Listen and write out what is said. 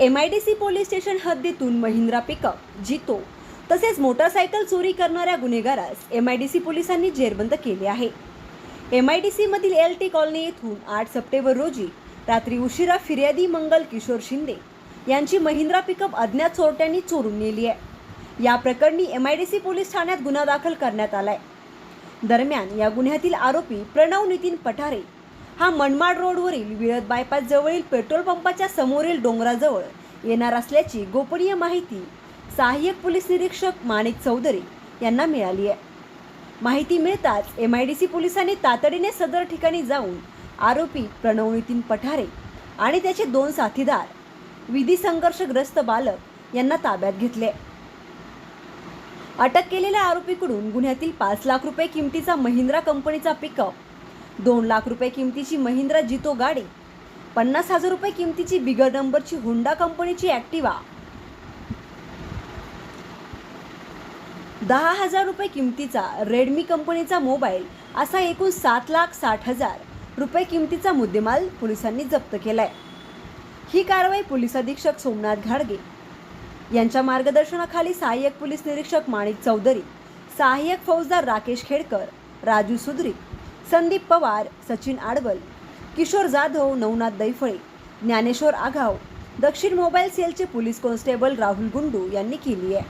M I D C police station हद्दीतून Mahindra pickup जितो. तसेच मोटारसायकल चोरी करणाऱ्या गुन्हेगारास एम आय डी सी पोलिसांनी जेरबंद केले आहे. एम आय डी सीमधील एल टी कॉलनी येथून आठ सप्टेंबर रोजी रात्री उशिरा फिर्यादी मंगल किशोर शिंदे यांची महिंद्रा पिकअप अज्ञात चोरट्यांनी चोरून नेली आहे. या प्रकरणी M I D C police ठाण्यात गुन्हा दाखल करण्यात आला आहे दरम्यान या गुन्ह्यातील आरोपी प्रणव नितीन पठारे हा मनमाड रोडवरील विळद बायपास जवळील पेट्रोल पंपाच्या समोरील डोंगराजवळ येणार असल्याची गोपनीय माहिती सहाय्यक पोलीस निरीक्षक माणिक चौधरी यांना मिळाली आहे. माहिती मिळताच एम आय डी सी पोलिसांनी तातडीने सदर ठिकाणी जाऊन आरोपी प्रणव नितीन पठारे आणि त्याचे दोन साथीदार विधी संघर्षग्रस्त बालक यांना ताब्यात घेतले. अटक केलेल्या आरोपीकडून गुन्ह्यातील पाच लाख रुपये किमतीचा महिंद्रा कंपनीचा पिकअप दोन लाख रुपये किमतीची महिंद्रा जितो गाडी पन्नास हजार रुपये किमतीची बिगर नंबरची होंडा कंपनीची ॲक्टिवा. दहा हजार रुपये किमतीचा रेडमी कंपनीचा मोबाईल असा एकूण सात लाख साठ हजार रुपये किमतीचा मुद्देमाल पोलिसांनी जप्त केलाय. ही कारवाई पोलीस अधीक्षक सोमनाथ घाडगे यांच्या मार्गदर्शनाखाली सहाय्यक पोलीस निरीक्षक माणिक चौधरी सहाय्यक फौजदार राकेश खेडकर राजू सुद्री संदीप पवार सचिन आडवल किशोर जाधव नवनाथ दैफळे ज्ञानेश्वर आघाव दक्षिण मोबाईल सेलचे पोलीस कॉन्स्टेबल राहुल गुंडू यांनी केली आहे.